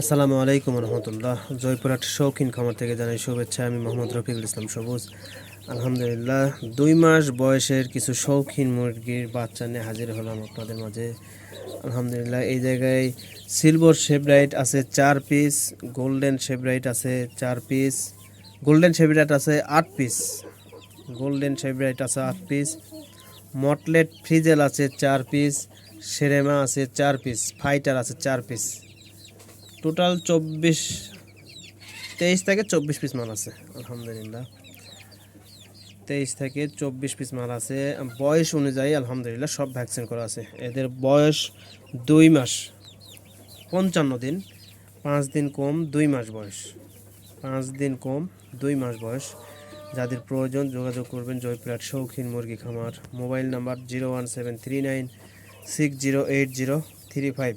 আসসালামু আলাইকুম রহমতুল্লাহ। জয়পুরহাট শৌখিন খামার থেকে জানাই শুভেচ্ছা। আমি মোহাম্মদ রফিকুল ইসলাম সবুজ। আলহামদুলিল্লাহ, দুই মাস বয়সের কিছু শৌখিন মুরগির বাচ্চা নিয়ে হাজির হলাম আপনাদের মাঝে। আলহামদুলিল্লাহ, এই জায়গায় সিলভার শেভরাইট আছে চার পিস, গোল্ডেন শেভরাইট আছে চার পিস, গোল্ডেন শেভরাইট আছে আট পিস, গোল্ডেন শেভরাইট আছে আট পিস, মটলেট ফ্রিজেল আছে চার পিস, সেরেমা আছে চার পিস, ফাইটার আছে চার পিস। টোটাল চব্বিশ, তেইশ থেকে চব্বিশ পিস মাল আছে, আলহামদুলিল্লাহ। তেইশ থেকে চব্বিশ পিস মাল আছে। বয়স অনুযায়ী আলহামদুলিল্লাহ সব ভ্যাকসিন করা আছে। এদের বয়স দুই মাস, পঞ্চান্ন দিন, পাঁচ দিন কম, দুই মাস বয়স। পাঁচ দিন কম, দুই মাস বয়স। যাদের প্রয়োজন যোগাযোগ করবেন জয়পুরহাট শৌখিন মুরগি খামার, mobile number zero one seven three nine six zero eight zero three five.